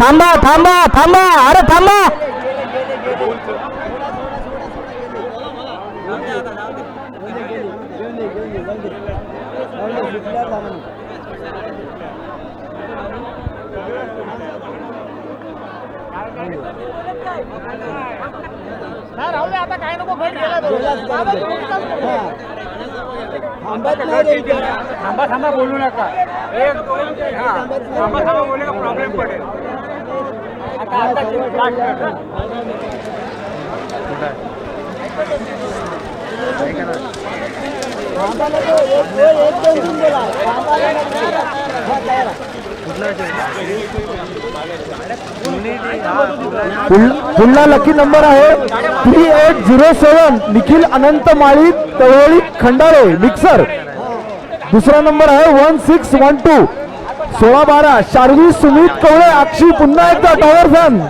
थांबा थांबा थांबा अरे थांबा. थांबा थांबा बोलू नका. एक दोन तीन हा थांबा थांबा बोलले का प्रॉब्लेम पडेल. आता पुढला लकी नंबर आहे. Three eight zero seven Nikhil Anant Mali Talawali Khandale mixer दुसरा नंबर आहे वन सिक्स वन टू सोळा बारा शार्वी सुमित कवळे अक्षी पुन्हा एकदा tower fan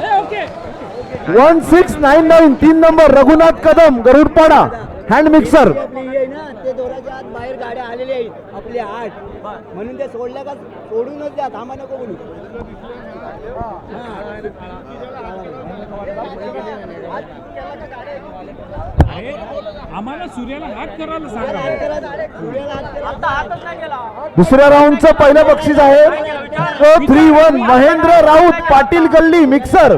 one six nine nine तीन number Raghunath Kadam Garudpada hand mixer ते दोराच्या आत बाहेर गाड्या आलेल्या आहेत आपले आठ म्हणून ते सोडल्या का सोडूनच द्या थांबा नको बोलू आम्हाला सूर्याला हात करायला सांगा. दुसऱ्या राऊंडचं पहिलं बक्षीस आहे. थ्री वन महेंद्र राऊत पाटील गल्ली मिक्सर.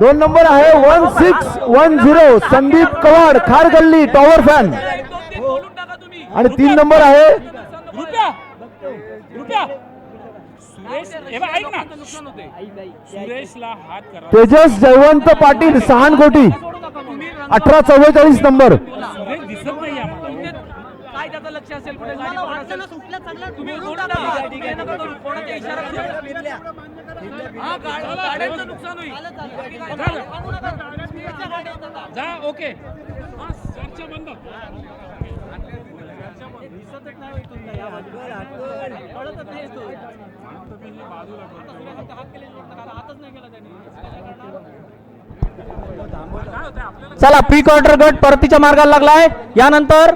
दोन नंबर आहे one six one zero Sandeep Kawad Khar गल्ली टॉवर फॅन आणि तीन नंबर आहे. रुपया रुपया. सुरेश बघ, ऐक ना. सुरेशला हात करा तेजस जयवंत पाटील सहानकोटी अठरा चव्वेचाळीस नंबर. आता. जा ओके. हा, चर्चा बंद. दिसतच चला प्री क्वार्टर गट परतीच्या मार्गाला लागलाय. यानंतर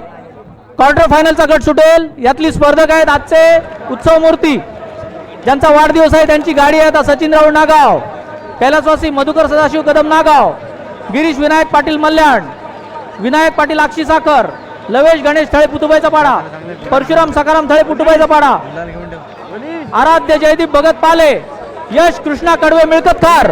क्वार्टर फायनलचा गट सुटेल. यातली स्पर्धक आहेत आजचे उत्सव मूर्ती. ज्यांचा वाढदिवस आहे त्यांची गाडी आहे आता सचिन नागाव. कैलासवासी मधुकर सदाशिव कदम नागाव. गिरीश विनायक पाटील मल्याण विनायक पाटील अक्षी साखर. लवेश गणेश थळे पुतुबाईचा पाडा. परशुराम सकाराम थळे पुतुबाईचा पाडा. आराध्य जयदीप भगत पाले. यश कृष्णा कडवे मिळकत खार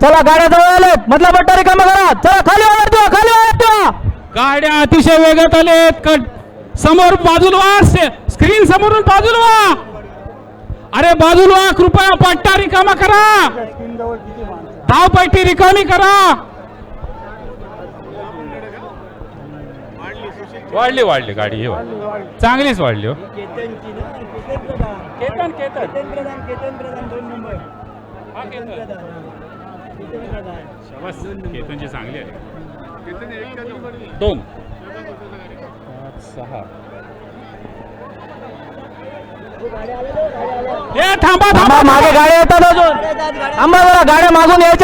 चला गाड्या जवळ आले मधला बट्टा रिकामा करा. चला खाली वाढ खाली वाढ गाड्या अतिशय वेगात आलेत. कट. समोर बाजूला वा स्क्रीन समोरून बाजूला वा. अरे बाजूला वा कृपया पट्टा रिकामा करा. धावपट्टी रिकामी करा. वाढली वाढली गाडी हे वाढली. चांगलीच वाढली हो. केतनची ना केतन प्रधान केतन. केतन केतन प्रधान केतन प्रधान दोन नंबर हा केतन. प्रधान. केतन प्रधान. शाबास. केतनची चांगली आहे. दोन? पाच सहा. थांबा. थांबा मागे गाड्या येतात अजून. थांबा जरा गाड्या मागून यायच्या.